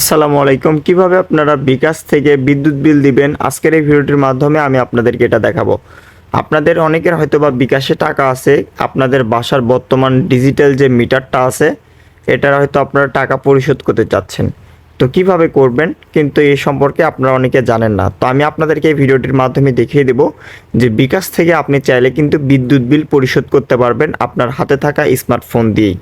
আসসালামু আলাইকুম। কীভাবে আপনারা বিকাশ থেকে বিদ্যুৎ বিল দিবেন? আজকের এই ভিডিওটির মাধ্যমে আমি আপনাদেরকে এটা দেখাবো। আপনাদের অনেকের হয়তো বা বিকাশে টাকা আছে। আপনাদের বাসার বর্তমান ডিজিটাল যে মিটারটা আছে, এটার হয়তো আপনারা টাকা পরিশোধ করতে চাচ্ছেন। তো কীভাবে করবেন? কিন্তু এই সম্পর্কে আপনারা অনেকে জানেন না। তো আমি আপনাদেরকে এই ভিডিওটির মাধ্যমে দেখিয়ে দেব যে বিকাশ থেকে আপনি চাইলে কিন্তু বিদ্যুৎ বিল পরিশোধ করতে পারবেন আপনার হাতে থাকা স্মার্টফোন দিয়েই।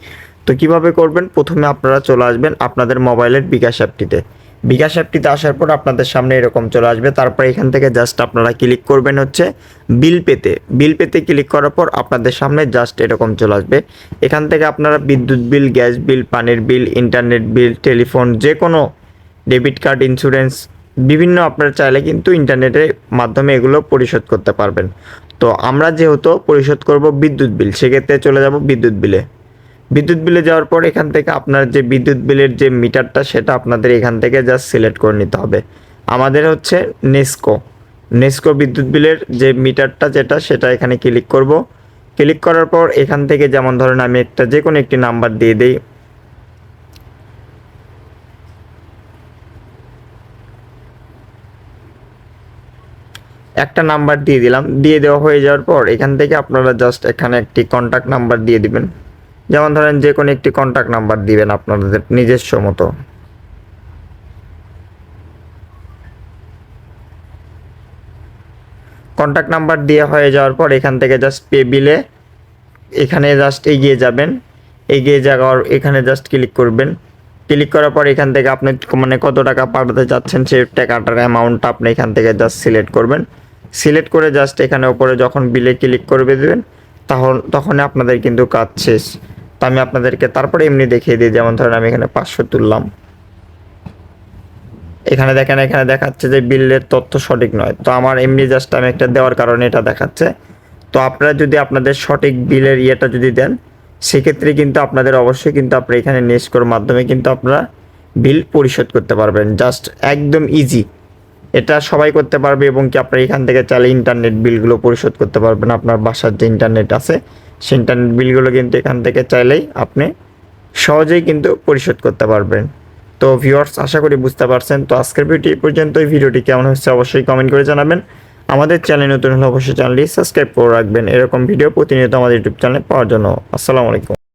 তো কীভাবে করবেন? প্রথমে আপনারা চলে আসবেন আপনাদের মোবাইলের বিকাশ অ্যাপটিতে। বিকাশ অ্যাপটিতে আসার পর আপনাদের সামনে এরকম চলে আসবে। তারপর এখান থেকে জাস্ট আপনারা ক্লিক করবেন হচ্ছে বিল পেতে বিল পেতে ক্লিক করার পর আপনাদের সামনে জাস্ট এরকম চলে আসবে। এখান থেকে আপনারা বিদ্যুৎ বিল গ্যাস বিল পানির বিল ইন্টারনেট বিল টেলিফোন যে কোনো ডেবিট কার্ড ইন্স্যুরেন্স বিভিন্ন আপনারা চাইলে কিন্তু ইন্টারনেটের মাধ্যমে এগুলো পরিশোধ করতে পারবেন। তো আমরা যেহেতু পরিশোধ করব বিদ্যুৎ বিল সেক্ষেত্রে চলে যাব বিদ্যুৎ বিলে বিদ্যুৎ বিলে যাওয়ার পর এখান থেকে আপনার যে বিদ্যুৎ বিলের যে মিটারটা, সেটা আপনাদের এখান থেকে জাস্ট সিলেক্ট করে নিতে হবে। আমাদের হচ্ছে নেস্কো নেস্কো বিদ্যুৎ বিলের যে মিটারটা যেটা, সেটা এখানে ক্লিক করব। ক্লিক করার পর এখান থেকে যেমন ধরেন আমি একটা যে কোনো একটি নাম্বার দিয়ে দিই। একটা নাম্বার দিয়ে দিলাম। দিয়ে দেওয়া হয়ে যাওয়ার পর এখান থেকে আপনারা জাস্ট এখানে একটি কন্ট্যাক্ট নাম্বার দিয়ে দিবেন। যেমন ধরেন যে কোনো একটি কন্ট্যাক্ট নাম্বার দিবেন আপনাদের নিজস্ব মতো। কন্ট্যাক্ট নাম্বার দেওয়া হয়ে যাওয়ার পর এখান থেকে জাস্ট পে বিলে এখানে জাস্ট এগিয়ে যাবেন। এগিয়ে যাওয়ার এখানে জাস্ট ক্লিক করবেন। ক্লিক করার পর এখান থেকে আপনি মানে কত টাকা পাঠাতে চাচ্ছেন সেই টাকাটার অ্যামাউন্টটা আপনি এখান থেকে জাস্ট সিলেক্ট করবেন। সিলেক্ট করে জাস্ট এখানে ওপরে যখন বিলে ক্লিক করবে দেবেন, তখন তখন আপনাদের কিন্তু কাজ শেষ। তো আমি আপনাদেরকে তারপরে এমনি দেখিয়ে দিই, যেমন ধরেন আমি এখানে পাঁচশো তুললাম। এখানে দেখেন, এখানে দেখাচ্ছে যে বিলের তথ্য সঠিক নয়। তো আমার এমনি জাস্ট আমি একটা দেওয়ার কারণে এটা দেখাচ্ছে। তো আপনারা যদি আপনাদের সঠিক বিলের ইয়েটা যদি দেন, সেক্ষেত্রে কিন্তু আপনাদের অবশ্যই কিন্তু আপনারা এখানে নেস্কোর মাধ্যমে কিন্তু আপনারা বিল পরিশোধ করতে পারবেন। জাস্ট একদম ইজি এটা সবাই করতে পারবে এবং কি আপনারা এখান থেকে চাইলে ইন্টারনেট বিলগুলো পরিশোধ করতে পারবেন। আপনার বাসার যে ইন্টারনেট আছে সেই ইন্টারনেট বিলগুলো কিন্তু এখান থেকে চাইলেই আপনি সহজেই কিন্তু পরিশোধ করতে পারবেন। তো ভিউয়ার্স আশা করি বুঝতে পারছেন। তো আজকের ভিডিও পর্যন্ত এই ভিডিওটি কেমন হচ্ছে অবশ্যই কমেন্ট করে জানাবেন। আমাদের চ্যানেল নতুন হলে অবশ্যই চ্যানেলটি সাবস্ক্রাইব করে রাখবেন। এরকম ভিডিও প্রতিনিয়ত আমাদের ইউটিউব চ্যানেলে পাওয়ার জন্য। আসসালামু আলাইকুম।